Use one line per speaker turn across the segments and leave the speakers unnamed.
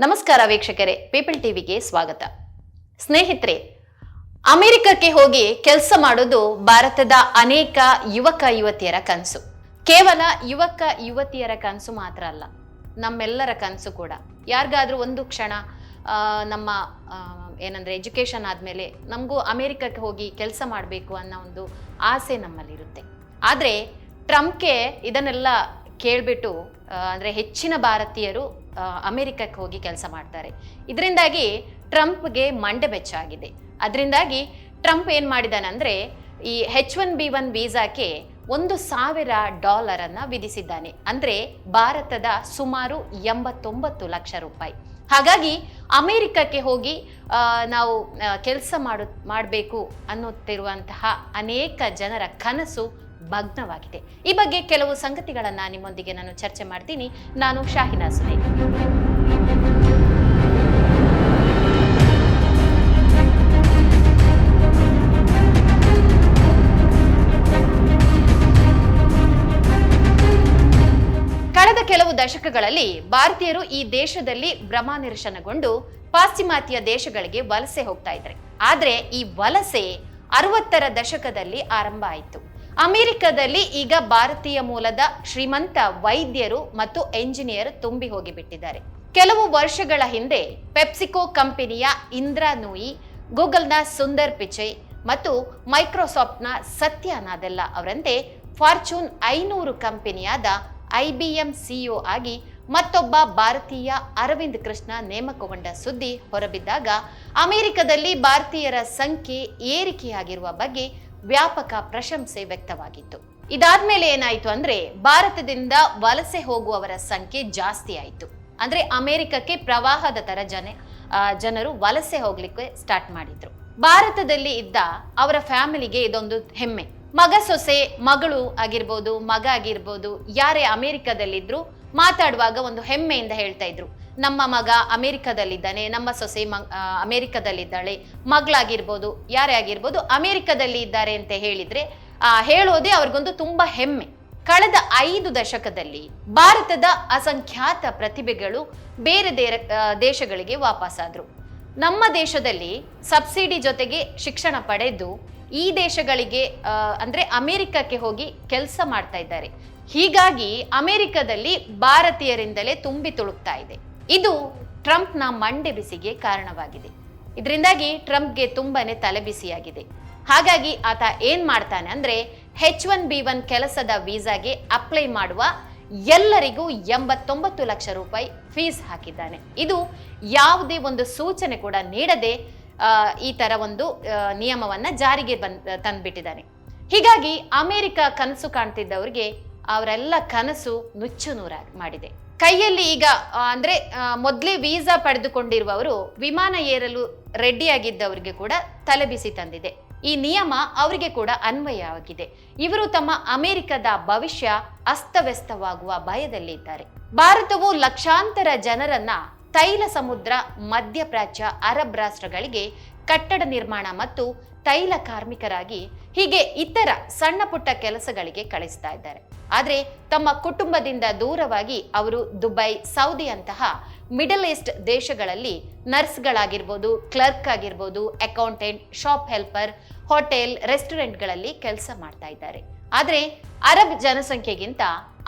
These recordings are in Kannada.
ನಮಸ್ಕಾರ ವೀಕ್ಷಕರೇ, ಪೀಪಲ್ ಟಿವಿಗೆ ಸ್ವಾಗತ. ಸ್ನೇಹಿತರೆ, ಅಮೆರಿಕಕ್ಕೆ ಹೋಗಿ ಕೆಲಸ ಮಾಡೋದು ಭಾರತದ ಅನೇಕ ಯುವಕ ಯುವತಿಯರ ಕನಸು. ಕೇವಲ ಯುವಕ ಯುವತಿಯರ ಕನಸು ಮಾತ್ರ ಅಲ್ಲ, ನಮ್ಮೆಲ್ಲರ ಕನಸು ಕೂಡ. ಯಾರಿಗಾದ್ರೂ ಒಂದು ಕ್ಷಣ ನಮ್ಮ ಏನಂದ್ರೆ ಎಜುಕೇಶನ್ ಆದಮೇಲೆ ನಮಗೂ ಅಮೆರಿಕಕ್ಕೆ ಹೋಗಿ ಕೆಲಸ ಮಾಡಬೇಕು ಅನ್ನೋ ಒಂದು ಆಸೆ ನಮ್ಮಲ್ಲಿರುತ್ತೆ. ಆದರೆ ಟ್ರಂಪ್ಗೆ ಇದನ್ನೆಲ್ಲ ಕೇಳಿಬಿಟ್ಟು ಅಂದರೆ ಹೆಚ್ಚಿನ ಭಾರತೀಯರು ಅಮೆರಿಕಕ್ಕೆ ಹೋಗಿ ಕೆಲಸ ಮಾಡ್ತಾರೆ. ಇದರಿಂದಾಗಿ ಟ್ರಂಪ್ಗೆ ಮಂಡೆ ಬೆಚ್ಚಾಗಿದೆ. ಅದರಿಂದಾಗಿ ಟ್ರಂಪ್ ಏನು ಮಾಡಿದಾನಂದರೆ, ಈ ಹೆಚ್ ಒನ್ ಬಿ ಒನ್ ವೀಸಾಕ್ಕೆ ಒಂದು ಸಾವಿರ ಡಾಲರನ್ನು ವಿಧಿಸಿದ್ದಾನೆ. ಅಂದರೆ ಭಾರತದ ಸುಮಾರು ಎಂಬತ್ತೊಂಬತ್ತು ಲಕ್ಷ ರೂಪಾಯಿ. ಹಾಗಾಗಿ ಅಮೇರಿಕಕ್ಕೆ ಹೋಗಿ ನಾವು ಕೆಲಸ ಮಾಡು, ಮಾಡಬೇಕು ಅನ್ನುತ್ತಿರುವಂತಹ ಅನೇಕ ಜನರ ಕನಸು ಭಗ್ನವಾಗಿದೆ. ಈ ಬಗ್ಗೆ ಕೆಲವು ಸಂಗತಿಗಳನ್ನ ನಿಮ್ಮೊಂದಿಗೆ ನಾನು ಚರ್ಚೆ ಮಾಡ್ತೀನಿ. ನಾನು ಶಾಹಿನಾ ಸುನೇ ಕಳೆದ ಕೆಲವು ದಶಕಗಳಲ್ಲಿ ಭಾರತೀಯರು ಈ ದೇಶದಲ್ಲಿ ಭ್ರಮಾನಿರಶನಗೊಂಡು ಪಾಶ್ಚಿಮಾತ್ಯ ದೇಶಗಳಿಗೆ ವಲಸೆ ಹೋಗ್ತಾ ಇದ್ರೆ ಆದ್ರೆ ಈ ವಲಸೆ ಅರವತ್ತರ ದಶಕದಲ್ಲಿ ಆರಂಭ ಆಯಿತು. ಅಮೆರಿಕದಲ್ಲಿ ಈಗ ಭಾರತೀಯ ಮೂಲದ ಶ್ರೀಮಂತ ವೈದ್ಯರು ಮತ್ತು ಎಂಜಿನಿಯರ್ ತುಂಬಿ ಹೋಗಿಬಿಟ್ಟಿದ್ದಾರೆ. ಕೆಲವು ವರ್ಷಗಳ ಹಿಂದೆ ಪೆಪ್ಸಿಕೋ ಕಂಪನಿಯ ಇಂದ್ರಾ ನೂಯಿ, ಗೂಗಲ್ನ ಸುಂದರ್ ಪಿಚೈ ಮತ್ತು ಮೈಕ್ರೋಸಾಫ್ಟ್ನ ಸತ್ಯ ನಾದೆಲ್ಲ ಅವರಂತೆ ಫಾರ್ಚೂನ್ ಐನೂರು ಕಂಪನಿಯಾದ ಐಬಿಎಂ ಸಿಇಒ ಆಗಿ ಮತ್ತೊಬ್ಬ ಭಾರತೀಯ ಅರವಿಂದ್ ಕೃಷ್ಣ ನೇಮಕಗೊಂಡ ಸುದ್ದಿ ಹೊರಬಿದ್ದಾಗ, ಅಮೆರಿಕದಲ್ಲಿ ಭಾರತೀಯರ ಸಂಖ್ಯೆ ಏರಿಕೆಯಾಗಿರುವ ಬಗ್ಗೆ ವ್ಯಾಪಕ ಪ್ರಶಂಸೆ ವ್ಯಕ್ತವಾಗಿತ್ತು. ಇದಾದ್ಮೇಲೆ ಏನಾಯ್ತು ಅಂದ್ರೆ ಭಾರತದಿಂದ ವಲಸೆ ಹೋಗುವವರ ಸಂಖ್ಯೆ ಜಾಸ್ತಿ ಆಯಿತು. ಅಂದ್ರೆ ಅಮೆರಿಕಕ್ಕೆ ಪ್ರವಾಹದ ತರ ಜನ ಜನರು ವಲಸೆ ಹೋಗ್ಲಿಕ್ಕೆ ಸ್ಟಾರ್ಟ್ ಮಾಡಿದ್ರು. ಭಾರತದಲ್ಲಿ ಇದ್ದ ಅವರ ಫ್ಯಾಮಿಲಿಗೆ ಇದೊಂದು ಹೆಮ್ಮೆ. ಮಗ ಸೊಸೆ, ಮಗಳು ಆಗಿರ್ಬೋದು, ಮಗ ಆಗಿರ್ಬೋದು, ಯಾರೇ ಅಮೆರಿಕದಲ್ಲಿದ್ರು ಮಾತಾಡುವಾಗ ಒಂದು ಹೆಮ್ಮೆಯಿಂದ ಹೇಳ್ತಾ ಇದ್ರು. ನಮ್ಮ ಮಗ ಅಮೆರಿಕದಲ್ಲಿದ್ದಾನೆ ನಮ್ಮ ಸೊಸೆ ಮ ಅಮೇರಿಕದಲ್ಲಿದ್ದಾಳೆ ಮಗಳಾಗಿರ್ಬೋದು ಯಾರೇ ಆಗಿರ್ಬೋದು ಅಮೆರಿಕದಲ್ಲಿ ಇದ್ದಾರೆ ಅಂತ ಹೇಳಿದ್ರೆ ಆ, ಹೇಳೋದೇ ಅವ್ರಿಗೊಂದು ತುಂಬಾ ಹೆಮ್ಮೆ. ಕಳೆದ ಐದು ದಶಕದಲ್ಲಿ ಭಾರತದ ಅಸಂಖ್ಯಾತ ಪ್ರತಿಭೆಗಳು ಬೇರೆ ದೇಶಗಳಿಗೆ ವಾಪಸ್ಸಾದ್ರು ನಮ್ಮ ದೇಶದಲ್ಲಿ ಸಬ್ಸಿಡಿ ಜೊತೆಗೆ ಶಿಕ್ಷಣ ಪಡೆದು ಈ ದೇಶಗಳಿಗೆ ಅಂದ್ರೆ ಅಮೆರಿಕಕ್ಕೆ ಹೋಗಿ ಕೆಲಸ ಮಾಡ್ತಾ ಇದ್ದಾರೆ. ಹೀಗಾಗಿ ಅಮೆರಿಕದಲ್ಲಿ ಭಾರತೀಯರಿಂದಲೇ ತುಂಬಿ ತುಳುಕ್ತಾ ಇದೆ. ಇದು ಟ್ರಂಪ್ನ ಮಂಡೆ ಬಿಸಿಗೆ ಕಾರಣವಾಗಿದೆ. ಇದರಿಂದಾಗಿ ಟ್ರಂಪ್ಗೆ ತುಂಬಾನೇ ತಲೆಬಿಸಿಯಾಗಿದೆ ಹಾಗಾಗಿ ಆತ ಏನ್ ಮಾಡ್ತಾನೆ ಅಂದ್ರೆ ಹೆಚ್ ಒನ್ ಬಿ ಒನ್ ಕೆಲಸದ ವೀಸಾಗೆ ಅಪ್ಲೈ ಮಾಡುವ ಎಲ್ಲರಿಗೂ ಎಂಬತ್ತೊಂಬತ್ತು ಲಕ್ಷ ರೂಪಾಯಿ ಫೀಸ್ ಹಾಕಿದ್ದಾನೆ. ಇದು ಯಾವುದೇ ಒಂದು ಸೂಚನೆ ಕೂಡ ನೀಡದೆ ಈ ತರ ಒಂದು ನಿಯಮವನ್ನ ಜಾರಿಗೆ ಬಂದ್, ತಂದ್ಬಿಟ್ಟಿದ್ದಾನೆ. ಹೀಗಾಗಿ ಅಮೆರಿಕ ಕನಸು ಕಾಣ್ತಿದ್ದವ್ರಿಗೆ ಅವರೆಲ್ಲ ಕನಸು ನುಚ್ಚು ನೂರಾಗಿ ಮಾಡಿದೆ. ಕೈಯಲ್ಲಿ ಈಗ ಅಂದ್ರೆ ಮೊದಲೇ ಮೊದ್ಲೇ ವೀಸಾ ಪಡೆದುಕೊಂಡಿರುವವರು ವಿಮಾನ ಏರಲು ರೆಡಿಯಾಗಿದ್ದವರಿಗೆ ಕೂಡ ತಲೆಬಿಸಿ ತಂದಿದೆ. ಈ ನಿಯಮ ಅವರಿಗೆ ಕೂಡ ಅನ್ವಯವಾಗಿದೆ. ಇವರು ತಮ್ಮ ಅಮೆರಿಕದ ಭವಿಷ್ಯ ಅಸ್ತವ್ಯಸ್ತವಾಗುವ ಭಯದಲ್ಲಿದ್ದಾರೆ. ಭಾರತವು ಲಕ್ಷಾಂತರ ಜನರನ್ನ ತೈಲ ಸಮುದ್ರ ಮಧ್ಯಪ್ರಾಚ್ಯ ಅರಬ್ ರಾಷ್ಟ್ರಗಳಿಗೆ ಕಟ್ಟಡ ನಿರ್ಮಾಣ ಮತ್ತು ತೈಲ ಕಾರ್ಮಿಕರಾಗಿ ಹೀಗೆ ಇತರ ಸಣ್ಣ ಪುಟ್ಟ ಕೆಲಸಗಳಿಗೆ ಕಳಿಸ್ತಾ ಇದ್ದಾರೆ. ಆದರೆ ತಮ್ಮ ಕುಟುಂಬದಿಂದ ದೂರವಾಗಿ ಅವರು ದುಬೈ ಸೌದಿ ಅಂತಹ ಮಿಡಲ್ ಈಸ್ಟ್ ದೇಶಗಳಲ್ಲಿ ನರ್ಸ್ಗಳಾಗಿರ್ಬೋದು, ಕ್ಲರ್ಕ್ ಆಗಿರ್ಬೋದು, ಅಕೌಂಟೆಂಟ್, ಶಾಪ್ ಹೆಲ್ಪರ್, ಹೋಟೆಲ್, ರೆಸ್ಟೋರೆಂಟ್ಗಳಲ್ಲಿ ಕೆಲಸ ಮಾಡ್ತಾ ಇದ್ದಾರೆ. ಆದರೆ ಅರಬ್ ಜನಸಂಖ್ಯೆಗಿಂತ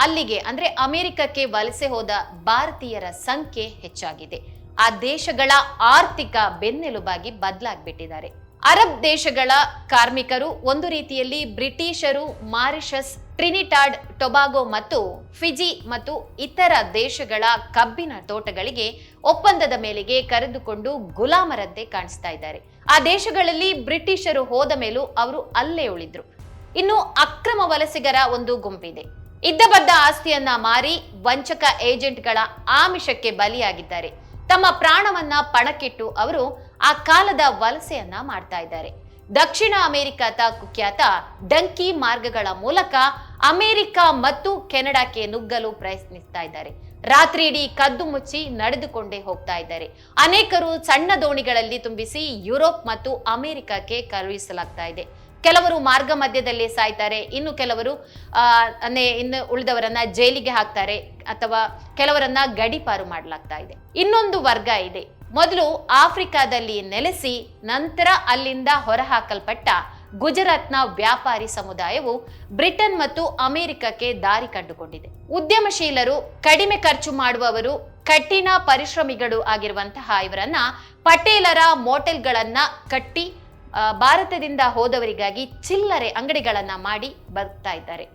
ಅಲ್ಲಿಗೆ ಅಂದ್ರೆ ಅಮೆರಿಕಕ್ಕೆ ವಲಸೆ ಹೋದ ಭಾರತೀಯರ ಸಂಖ್ಯೆ ಹೆಚ್ಚಾಗಿದೆ. ಆ ದೇಶಗಳ ಆರ್ಥಿಕ ಬೆನ್ನೆಲುಬಾಗಿ ಬದಲಾಗ್ಬಿಟ್ಟಿದ್ದಾರೆ. ಅರಬ್ ದೇಶಗಳ ಕಾರ್ಮಿಕರು ಒಂದು ರೀತಿಯಲ್ಲಿ ಬ್ರಿಟಿಷರು, ಮಾರಿಷಸ್, ಟ್ರಿನಿಟಾಡ್, ಟೊಬಾಗೊ ಮತ್ತು ಫಿಜಿ ಮತ್ತು ಇತರ ದೇಶಗಳ ಕಬ್ಬಿನ ತೋಟಗಳಿಗೆ ಒಪ್ಪಂದದ ಮೇಲೆಗೆ ಕರೆದುಕೊಂಡು ಗುಲಾಮರಂತೆ ಕಾಣಿಸ್ತಾ ಇದ್ದಾರೆ. ಆ ದೇಶಗಳಲ್ಲಿ ಬ್ರಿಟಿಷರು ಹೋದ ಮೇಲೂ ಅವರು ಅಲ್ಲೇ ಉಳಿದ್ರು. ಇನ್ನು ಅಕ್ರಮ ವಲಸಿಗರ ಒಂದು ಗುಂಪಿದೆ. ಇದ್ದ ಬದ್ದ ಆಸ್ತಿಯನ್ನ ಮಾರಿ ವಂಚಕ ಏಜೆಂಟ್ಗಳ ಆಮಿಷಕ್ಕೆ ಬಲಿಯಾಗಿದ್ದಾರೆ. ತಮ್ಮ ಪ್ರಾಣವನ್ನ ಪಣಕ್ಕಿಟ್ಟು ಅವರು ಆ ಕಾಲದ ವಲಸೆಯನ್ನ ಮಾಡ್ತಾ ಇದ್ದಾರೆ. ದಕ್ಷಿಣ ಅಮೆರಿಕದ ಕುಖ್ಯಾತ ಡಂಕಿ ಮಾರ್ಗಗಳ ಮೂಲಕ ಅಮೆರಿಕ ಮತ್ತು ಕೆನಡಾಕ್ಕೆ ನುಗ್ಗಲು ಪ್ರಯತ್ನಿಸ್ತಾ ಇದ್ದಾರೆ. ರಾತ್ರಿ ಇಡೀ ಕದ್ದು ಮುಚ್ಚಿ ನಡೆದುಕೊಂಡೇ ಹೋಗ್ತಾ ಇದ್ದಾರೆ. ಅನೇಕರು ಸಣ್ಣ ದೋಣಿಗಳಲ್ಲಿ ತುಂಬಿಸಿ ಯುರೋಪ್ ಮತ್ತು ಅಮೆರಿಕಕ್ಕೆ ಕಳುಹಿಸಲಾಗ್ತಾ ಇದೆ. ಕೆಲವರು ಮಾರ್ಗ ಮಧ್ಯದಲ್ಲಿ ಸಾಯ್ತಾರೆ, ಇನ್ನು ಕೆಲವರು ಇನ್ನು ಉಳಿದವರನ್ನ ಜೈಲಿಗೆ ಹಾಕ್ತಾರೆ ಅಥವಾ ಕೆಲವರನ್ನ ಗಡಿಪಾರು ಮಾಡಲಾಗ್ತಾ ಇದೆ. ಇನ್ನೊಂದು ವರ್ಗ ಇದೆ. ಮೊದಲು ಆಫ್ರಿಕಾದಲ್ಲಿ ನೆಲೆಸಿ, ನಂತರ ಅಲ್ಲಿಂದ ಹೊರಹಾಕಲ್ಪಟ್ಟ ಗುಜರಾತ್ನ ವ್ಯಾಪಾರಿ ಸಮುದಾಯವು ಬ್ರಿಟನ್ ಮತ್ತು ಅಮೆರಿಕಕ್ಕೆ ದಾರಿ ಕಂಡುಕೊಂಡಿದೆ. ಉದ್ಯಮಶೀಲರು, ಕಡಿಮೆ ಖರ್ಚು ಮಾಡುವವರು, ಕಠಿಣ ಪರಿಶ್ರಮಿಗಳು ಆಗಿರುವಂತಹ ಇವರನ್ನ ಪಟೇಲರ ಮೋಟೆಲ್ಗಳನ್ನ ಕಟ್ಟಿ ಭಾರತದಿಂದ ಹೋದವರಿಗಾಗಿ ಚಿಲ್ಲರೆ ಅಂಗಡಿಗಳನ್ನ ಮಾಡಿ ಬರ್ತಾ ಇದ್ದಾರೆ.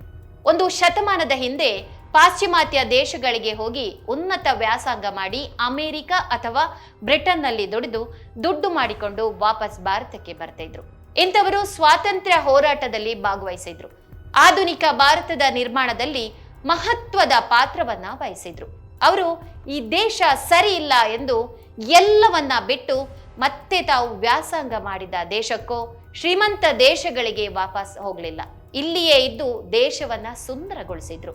ಒಂದು ಶತಮಾನದ ಹಿಂದೆ ಪಾಶ್ಚಿಮಾತ್ಯ ದೇಶಗಳಿಗೆ ಹೋಗಿ ಉನ್ನತ ವ್ಯಾಸಂಗ ಮಾಡಿ ಅಮೆರಿಕ ಅಥವಾ ಬ್ರಿಟನ್ನಲ್ಲಿ ದುಡಿದು ದುಡ್ಡು ಮಾಡಿಕೊಂಡು ವಾಪಸ್ ಭಾರತಕ್ಕೆ ಬರ್ತಾ ಇದ್ರು. ಇಂಥವರು ಸ್ವಾತಂತ್ರ್ಯ ಹೋರಾಟದಲ್ಲಿ ಭಾಗವಹಿಸಿದ್ರು. ಆಧುನಿಕ ಭಾರತದ ನಿರ್ಮಾಣದಲ್ಲಿ ಮಹತ್ವದ ಪಾತ್ರವನ್ನ ವಹಿಸಿದ್ರು. ಅವರು ಈ ದೇಶ ಸರಿ ಇಲ್ಲ ಎಂದು ಎಲ್ಲವನ್ನ ಬಿಟ್ಟು ಮತ್ತೆ ತಾವು ವ್ಯಾಸಂಗ ಮಾಡಿದ ದೇಶಕ್ಕೋ ಶ್ರೀಮಂತ ದೇಶಗಳಿಗೆ ವಾಪಸ್ ಹೋಗಲಿಲ್ಲ. ಇಲ್ಲಿಯೇ ಇದ್ದು ದೇಶವನ್ನ ಸುಂದರಗೊಳಿಸಿದ್ರು.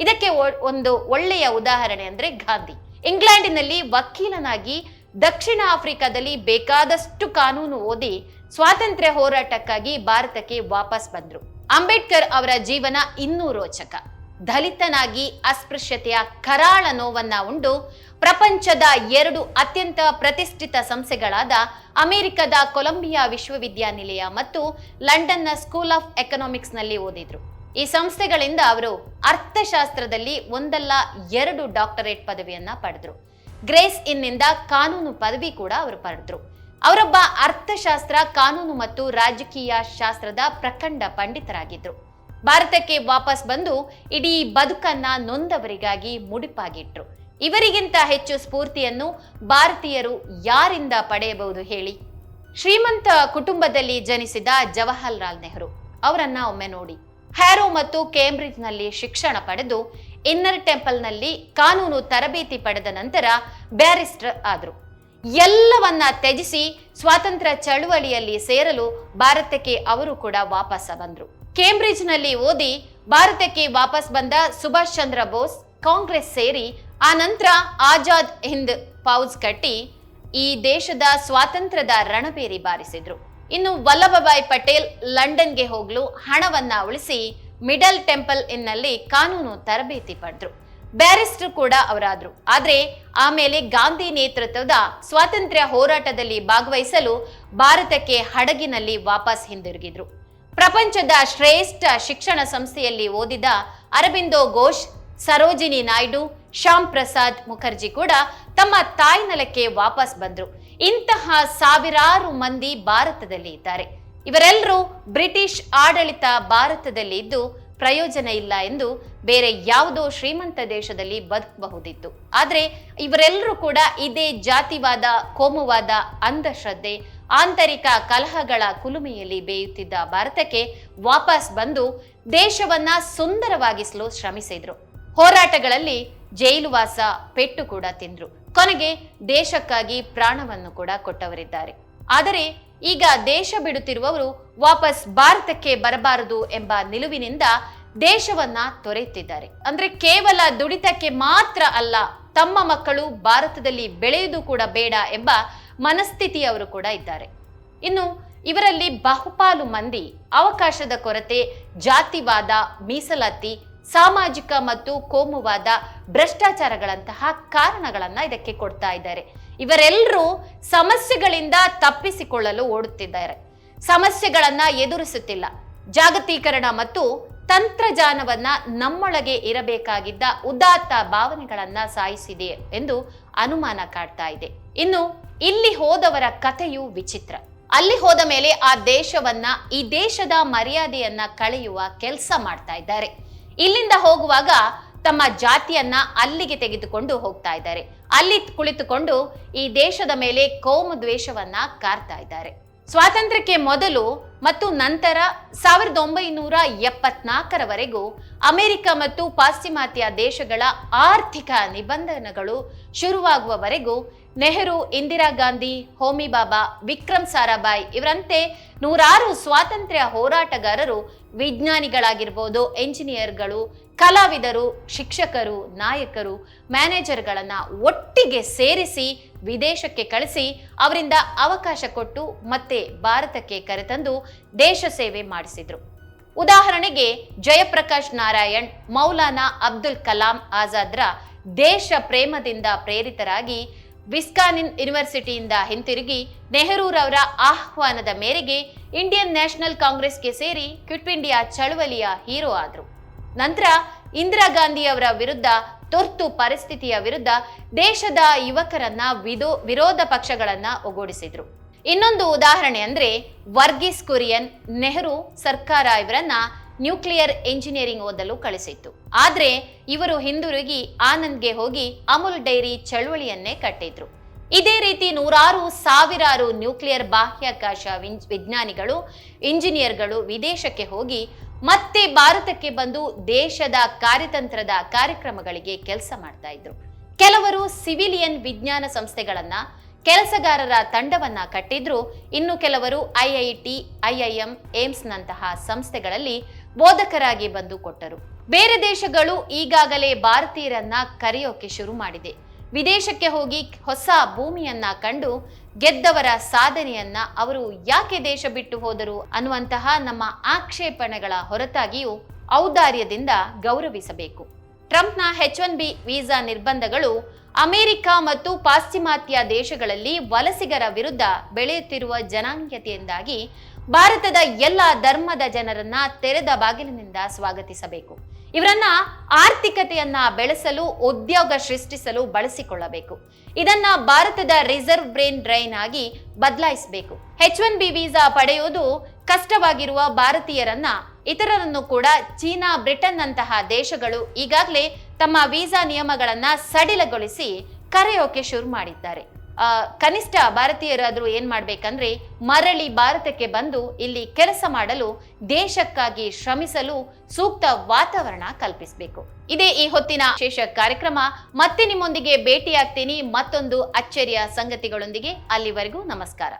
ಇದಕ್ಕೆ ಒಂದು ಒಳ್ಳೆಯ ಉದಾಹರಣೆ ಅಂದ್ರೆ ಗಾಂಧಿ. ಇಂಗ್ಲೆಂಡಿನಲ್ಲಿ ವಕೀಲನಾಗಿ ದಕ್ಷಿಣ ಆಫ್ರಿಕಾದಲ್ಲಿ ಬೇಕಾದಷ್ಟು ಕಾನೂನು ಓದಿ ಸ್ವಾತಂತ್ರ್ಯ ಹೋರಾಟಕ್ಕಾಗಿ ಭಾರತಕ್ಕೆ ವಾಪಸ್ ಬಂದ್ರು. ಅಂಬೇಡ್ಕರ್ ಅವರ ಜೀವನ ಇನ್ನೂ ರೋಚಕ. ದಲಿತನಾಗಿ ಅಸ್ಪೃಶ್ಯತೆಯ ಕರಾಳ ನೋವನ್ನ ಉಂಡು ಪ್ರಪಂಚದ ಎರಡು ಅತ್ಯಂತ ಪ್ರತಿಷ್ಠಿತ ಸಂಸ್ಥೆಗಳಾದ ಅಮೆರಿಕದ ಕೊಲಂಬಿಯಾ ವಿಶ್ವವಿದ್ಯಾನಿಲಯ ಮತ್ತು ಲಂಡನ್ನ ಸ್ಕೂಲ್ ಆಫ್ ಎಕನಾಮಿಕ್ಸ್ನಲ್ಲಿ ಓದಿದ್ರು. ಈ ಸಂಸ್ಥೆಗಳಿಂದ ಅವರು ಅರ್ಥಶಾಸ್ತ್ರದಲ್ಲಿ ಒಂದಲ್ಲ ಎರಡು ಡಾಕ್ಟರೇಟ್ ಪದವಿಯನ್ನ ಪಡೆದ್ರು. ಗ್ರೇಸ್ ಇನ್ನಿಂದ ಕಾನೂನು ಪದವಿ ಕೂಡ ಅವರು ಪಡೆದ್ರು. ಅವರೊಬ್ಬ ಅರ್ಥಶಾಸ್ತ್ರ, ಕಾನೂನು ಮತ್ತು ರಾಜಕೀಯ ಶಾಸ್ತ್ರದ ಪ್ರಖಂಡ ಪಂಡಿತರಾಗಿದ್ರು. ಭಾರತಕ್ಕೆ ವಾಪಸ್ ಬಂದು ಇಡೀ ಬದುಕನ್ನ ನೊಂದವರಿಗಾಗಿ ಮುಡಿಪಾಗಿಟ್ರು. ಇವರಿಗಿಂತ ಹೆಚ್ಚು ಸ್ಫೂರ್ತಿಯನ್ನು ಭಾರತೀಯರು ಯಾರಿಂದ ಪಡೆಯಬಹುದು ಹೇಳಿ. ಶ್ರೀಮಂತ ಕುಟುಂಬದಲ್ಲಿ ಜನಿಸಿದ ಜವಾಹರ್ಲಾಲ್ ನೆಹರು ಅವರನ್ನ ಒಮ್ಮೆ ನೋಡಿ. ಹ್ಯಾರೋ ಮತ್ತು ಕೇಂಬ್ರಿಡ್ಜ್ನಲ್ಲಿ ಶಿಕ್ಷಣ ಪಡೆದು ಇನ್ನರ್ ಟೆಂಪಲ್ನಲ್ಲಿ ಕಾನೂನು ತರಬೇತಿ ಪಡೆದ ನಂತರ ಬ್ಯಾರಿಸ್ಟರ್ ಆದರು. ಎಲ್ಲವನ್ನ ತ್ಯಜಿಸಿ ಸ್ವಾತಂತ್ರ್ಯ ಚಳುವಳಿಯಲ್ಲಿ ಸೇರಲು ಭಾರತಕ್ಕೆ ಅವರು ಕೂಡ ವಾಪಸ್ ಬಂದರು. ಕೇಂಬ್ರಿಡ್ಜ್ನಲ್ಲಿ ಓದಿ ಭಾರತಕ್ಕೆ ವಾಪಸ್ ಬಂದ ಸುಭಾಷ್ ಚಂದ್ರ ಬೋಸ್ ಕಾಂಗ್ರೆಸ್ ಸೇರಿ ಆ ನಂತರ ಆಜಾದ್ ಹಿಂದ್ ಪೌಜ್ ಕಟ್ಟಿ ಈ ದೇಶದ ಸ್ವಾತಂತ್ರ್ಯದ ರಣಬೇರಿ ಬಾರಿಸಿದ್ರು. ಇನ್ನು ವಲ್ಲಭಭಾಯ್ ಪಟೇಲ್ ಲಂಡನ್ಗೆ ಹೋಗಲು ಹಣವನ್ನ ಉಳಿಸಿ ಮಿಡಲ್ ಟೆಂಪಲ್ ಇನ್ನಲ್ಲಿ ಕಾನೂನು ತರಬೇತಿ ಪಡೆದ್ರು. ಬ್ಯಾರಿಸ್ಟರ್ ಕೂಡ ಅವರಾದ್ರು. ಆದ್ರೆ ಆಮೇಲೆ ಗಾಂಧಿ ನೇತೃತ್ವದ ಸ್ವಾತಂತ್ರ್ಯ ಹೋರಾಟದಲ್ಲಿ ಭಾಗವಹಿಸಲು ಭಾರತಕ್ಕೆ ಹಡಗಿನಲ್ಲಿ ವಾಪಸ್ ಹಿಂದಿರುಗಿದ್ರು. ಪ್ರಪಂಚದ ಶ್ರೇಷ್ಠ ಶಿಕ್ಷಣ ಸಂಸ್ಥೆಯಲ್ಲಿ ಓದಿದ ಅರಬಿಂದೋ ಘೋಷ್, ಸರೋಜಿನಿ ನಾಯ್ಡು ಶ್ಯಾಮ್ ಪ್ರಸಾದ್ ಮುಖರ್ಜಿ ಕೂಡ ತಮ್ಮ ತಾಯ್ನೆಲಕ್ಕೆ ವಾಪಸ್ ಬಂದ್ರು. ಇಂತಹ ಸಾವಿರಾರು ಮಂದಿ ಭಾರತದಲ್ಲಿ ಇದ್ದಾರೆ. ಇವರೆಲ್ಲರೂ ಬ್ರಿಟಿಷ್ ಆಡಳಿತ ಭಾರತದಲ್ಲಿ ಇದ್ದು ಪ್ರಯೋಜನ ಇಲ್ಲ ಎಂದು ಬೇರೆ ಯಾವುದೋ ಶ್ರೀಮಂತ ದೇಶದಲ್ಲಿ ಬದುಕಬಹುದಿತ್ತು. ಆದರೆ ಇವರೆಲ್ಲರೂ ಕೂಡ ಇದೇ ಜಾತಿವಾದ, ಕೋಮುವಾದ, ಅಂಧಶ್ರದ್ಧೆ, ಆಂತರಿಕ ಕಲಹಗಳ ಕುಲುಮೆಯಲ್ಲಿ ಬೇಯುತ್ತಿದ್ದ ಭಾರತಕ್ಕೆ ವಾಪಸ್ ಬಂದು ದೇಶವನ್ನ ಸುಂದರವಾಗಿಸಲು ಶ್ರಮಿಸಿದ್ರು. ಹೋರಾಟಗಳಲ್ಲಿ ಜೈಲುವಾಸ ಪೆಟ್ಟು ಕೂಡ ತಿಂದ್ರು. ಕೊನೆಗೆ ದೇಶಕ್ಕಾಗಿ ಪ್ರಾಣವನ್ನು ಕೂಡ ಕೊಟ್ಟವರಿದ್ದಾರೆ. ಆದರೆ ಈಗ ದೇಶ ಬಿಡುತ್ತಿರುವವರು ವಾಪಸ್ ಭಾರತಕ್ಕೆ ಬರಬಾರದು ಎಂಬ ನಿಲುವಿನಿಂದ ದೇಶವನ್ನ ತೊರೆಯುತ್ತಿದ್ದಾರೆ. ಅಂದ್ರೆ ಕೇವಲ ದುಡಿತಕ್ಕೆ ಮಾತ್ರ ಅಲ್ಲ, ತಮ್ಮ ಮಕ್ಕಳು ಭಾರತದಲ್ಲಿ ಬೆಳೆಯುವುದು ಕೂಡ ಬೇಡ ಎಂಬ ಮನಸ್ಥಿತಿಯವರು ಕೂಡ ಇದ್ದಾರೆ. ಇನ್ನು ಇವರಲ್ಲಿ ಬಹುಪಾಲು ಮಂದಿ ಅವಕಾಶದ ಕೊರತೆ ಜಾತಿವಾದ ಮೀಸಲಾತಿ ಸಾಮಾಜಿಕ ಮತ್ತು ಕೋಮುವಾದ ಭ್ರಷ್ಟಾಚಾರಗಳಂತಹ ಕಾರಣಗಳನ್ನ ಇದಕ್ಕೆ ಕೊಡ್ತಾ ಇದ್ದಾರೆ. ಇವರೆಲ್ಲರೂ ಸಮಸ್ಯೆಗಳಿಂದ ತಪ್ಪಿಸಿಕೊಳ್ಳಲು ಓಡುತ್ತಿದ್ದಾರೆ. ಸಮಸ್ಯೆಗಳನ್ನ ಎದುರಿಸುತ್ತಿಲ್ಲ. ಜಾಗತೀಕರಣ ಮತ್ತು ತಂತ್ರಜ್ಞಾನವನ್ನು ನಮ್ಮೊಳಗೆ ಇರಬೇಕಾಗಿದ್ದ ಉದಾತ್ತ ಭಾವನೆಗಳನ್ನ ಸಾಯಿಸಿದೆ ಎಂದು ಅನುಮಾನ ಕಾಡ್ತಾ ಇದೆ. ಇನ್ನು ಇಲ್ಲಿ ಹೋದವರ ಕಥೆಯು ವಿಚಿತ್ರ. ಅಲ್ಲಿ ಹೋದ ಮೇಲೆ ಆ ದೇಶವನ್ನ ಈ ದೇಶದ ಮರ್ಯಾದೆಯನ್ನ ಕಳೆಯುವ ಕೆಲಸ ಮಾಡ್ತಾ ಇದ್ದಾರೆ. ಇಲ್ಲಿಂದ ಹೋಗುವಾಗ ತಮ್ಮ ಜಾತಿಯನ್ನ ಅಲ್ಲಿಗೆ ತೆಗೆದುಕೊಂಡು ಹೋಗ್ತಾ ಇದ್ದಾರೆ. ಅಲ್ಲಿ ಕುಳಿತುಕೊಂಡು ಈ ದೇಶದ ಮೇಲೆ ಕೋಮು ದ್ವೇಷವನ್ನ ಕಾರ್ತಾ ಇದ್ದಾರೆ. ಸ್ವಾತಂತ್ರ್ಯಕ್ಕೆ ಮೊದಲು ಮತ್ತು ನಂತರ ಸಾವಿರದ ಒಂಬೈನೂರ ಎಪ್ಪತ್ನಾಲ್ಕರವರೆಗೂ ಅಮೆರಿಕ ಮತ್ತು ಪಾಶ್ಚಿಮಾತ್ಯ ದೇಶಗಳ ಆರ್ಥಿಕ ನಿಬಂಧನೆಗಳು ಶುರುವಾಗುವವರೆಗೂ ನೆಹರು, ಇಂದಿರಾ ಗಾಂಧಿ, ಹೋಮಿ ಬಾಬಾ ವಿಕ್ರಮ್ ಸಾರಾಭಾಯ್ ಇವರಂತೆ ನೂರಾರು ಸ್ವಾತಂತ್ರ್ಯ ಹೋರಾಟಗಾರರು, ವಿಜ್ಞಾನಿಗಳಾಗಿರ್ಬೋದು, ಎಂಜಿನಿಯರ್ಗಳು, ಕಲಾವಿದರು, ಶಿಕ್ಷಕರು, ನಾಯಕರು, ಮ್ಯಾನೇಜರ್ಗಳನ್ನು ಒಟ್ಟಿಗೆ ಸೇರಿಸಿ, ವಿದೇಶಕ್ಕೆ ಕಳಿಸಿ ಅವರಿಂದ ಅವಕಾಶ ಕೊಟ್ಟು ಮತ್ತೆ ಭಾರತಕ್ಕೆ ಕರೆತಂದು ದೇಶ ಸೇವೆ ಮಾಡಿಸಿದ್ರು. ಉದಾಹರಣೆಗೆ ಜಯಪ್ರಕಾಶ್ ನಾರಾಯಣ್, ಮೌಲಾನಾ ಅಬ್ದುಲ್ ಕಲಾಂ ಆಜಾದ್ರ ದೇಶ ಪ್ರೇಮದಿಂದ ಪ್ರೇರಿತರಾಗಿ ವಿಸ್ಕಾನಿನ್ ಯೂನಿವರ್ಸಿಟಿಯಿಂದ ಹಿಂತಿರುಗಿ ನೆಹರೂರವರ ಆಹ್ವಾನದ ಮೇರೆಗೆ ಇಂಡಿಯನ್ ನ್ಯಾಷನಲ್ ಕಾಂಗ್ರೆಸ್ಗೆ ಸೇರಿ ಕ್ವಿಟ್ ಇಂಡಿಯಾ ಚಳವಳಿಯ ಹೀರೋ ಆದರು. ನಂತರ ಇಂದಿರಾ ಗಾಂಧಿಯವರ ವಿರುದ್ಧ ತುರ್ತು ಪರಿಸ್ಥಿತಿಯ ವಿರುದ್ಧ ದೇಶದ ಯುವಕರನ್ನ ವಿದೋ, ವಿರೋಧ ಪಕ್ಷಗಳನ್ನ ಒಗ್ಗೂಡಿಸಿದ್ರು. ಇನ್ನೊಂದು ಉದಾಹರಣೆ ಅಂದ್ರೆ ವರ್ಗೀಸ್ ಕುರಿಯನ್ ನೆಹರು ಸರ್ಕಾರ ಇವರನ್ನ ನ್ಯೂಕ್ಲಿಯರ್ ಎಂಜಿನಿಯರಿಂಗ್ ಓದಲು ಕಳಿಸಿತ್ತು. ಆದ್ರೆ ಇವರು ಹಿಂದಿರುಗಿ ಆನಂದ್ಗೆ ಹೋಗಿ ಅಮುಲ್ ಡೈರಿ ಚಳುವಳಿಯನ್ನೇ ಕಟ್ಟಿದ್ರು. ಇದೇ ರೀತಿ ನೂರಾರು ಸಾವಿರಾರು ನ್ಯೂಕ್ಲಿಯರ್ ಬಾಹ್ಯಾಕಾಶ ವಿಜ್ಞಾನಿಗಳು, ಇಂಜಿನಿಯರ್ಗಳು ವಿದೇಶಕ್ಕೆ ಹೋಗಿ ಮತ್ತೆ ಭಾರತಕ್ಕೆ ಬಂದು ದೇಶದ ಕಾರ್ಯತಂತ್ರದ ಕಾರ್ಯಕ್ರಮಗಳಿಗೆ ಕೆಲಸ ಮಾಡ್ತಾ ಇದ್ರು. ಕೆಲವರು ಸಿವಿಲಿಯನ್ ವಿಜ್ಞಾನ ಸಂಸ್ಥೆಗಳನ್ನ, ಕೆಲಸಗಾರರ ತಂಡವನ್ನ ಕಟ್ಟಿದ್ರು. ಇನ್ನು ಕೆಲವರು ಐಐಟಿ ಐಐಎಂ ಏಮ್ಸ್ನಂತಹ ಸಂಸ್ಥೆಗಳಲ್ಲಿ ಬೋಧಕರಾಗಿ ಬಂದು ಕೊಟ್ಟರು. ಬೇರೆ ದೇಶಗಳು ಈಗಾಗಲೇ ಭಾರತೀಯರನ್ನ ಕರೆಯೋಕೆ ಶುರು ಮಾಡಿದೆ. ವಿದೇಶಕ್ಕೆ ಹೋಗಿ ಹೊಸ ಭೂಮಿಯನ್ನ ಕಂಡು ಗೆದ್ದವರ ಸಾಧನೆಯನ್ನ ಅವರು ಯಾಕೆ ದೇಶ ಬಿಟ್ಟು ಹೋದರು ಅನ್ನುವಂತಹ ನಮ್ಮ ಆಕ್ಷೇಪಣೆಗಳ ಹೊರತಾಗಿಯೂ ಔದಾರ್ಯದಿಂದ ಗೌರವಿಸಬೇಕು. ಟ್ರಂಪ್ನ ಹೆಚ್ ಒನ್ ಬಿ ವೀಸಾ ನಿರ್ಬಂಧಗಳು ಅಮೆರಿಕ ಮತ್ತು ಪಾಶ್ಚಿಮಾತ್ಯ ದೇಶಗಳಲ್ಲಿ ವಲಸಿಗರ ವಿರುದ್ಧ ಬೆಳೆಯುತ್ತಿರುವ ಜನಾಂಗೀಯತೆಯಿಂದಾಗಿ ಭಾರತದ ಎಲ್ಲ ಧರ್ಮದ ಜನರನ್ನ ತೆರೆದ ಬಾಗಿಲಿನಿಂದ ಸ್ವಾಗತಿಸಬೇಕು. ಇವರನ್ನ ಆರ್ಥಿಕತೆಯನ್ನ ಬೆಳೆಸಲು, ಉದ್ಯೋಗ ಸೃಷ್ಟಿಸಲು ಬಳಸಿಕೊಳ್ಳಬೇಕು. ಇದನ್ನ ಭಾರತದ ರಿಸರ್ವ್ ಬ್ರೇನ್ ಡ್ರೈನ್ ಆಗಿ ಬದಲಾಯಿಸಬೇಕು. ಹೆಚ್ ಒನ್ ಬಿ ವೀಸಾ ಪಡೆಯುವುದು ಕಷ್ಟವಾಗಿರುವ ಭಾರತೀಯರನ್ನ ಇತರರನ್ನು ಕೂಡ ಚೀನಾ ಬ್ರಿಟನ್ ನಂತಹ ದೇಶಗಳು ಈಗಾಗಲೇ ತಮ್ಮ ವೀಸಾ ನಿಯಮಗಳನ್ನ ಸಡಿಲಗೊಳಿಸಿ ಕರೆಯೋಕೆ ಶುರು ಮಾಡಿದ್ದಾರೆ. ಕನಿಷ್ಠ ಭಾರತೀಯರಾದರೂ ಏನ್ ಮಾಡ್ಬೇಕಂದ್ರೆ ಮರಳಿ ಭಾರತಕ್ಕೆ ಬಂದು ಇಲ್ಲಿ ಕೆಲಸ ಮಾಡಲು, ದೇಶಕ್ಕಾಗಿ ಶ್ರಮಿಸಲು ಸೂಕ್ತ ವಾತಾವರಣ ಕಲ್ಪಿಸಬೇಕು. ಇದೇ ಈ ಹೊತ್ತಿನ ವಿಶೇಷ ಕಾರ್ಯಕ್ರಮ. ಮತ್ತೆ ನಿಮ್ಮೊಂದಿಗೆ ಭೇಟಿಯಾಗ್ತೀನಿ. ಮತ್ತೊಂದು ಅಚ್ಚರಿಯ ಸಂಗತಿಗಳೊಂದಿಗೆ ಅಲ್ಲಿವರೆಗೂ ನಮಸ್ಕಾರ.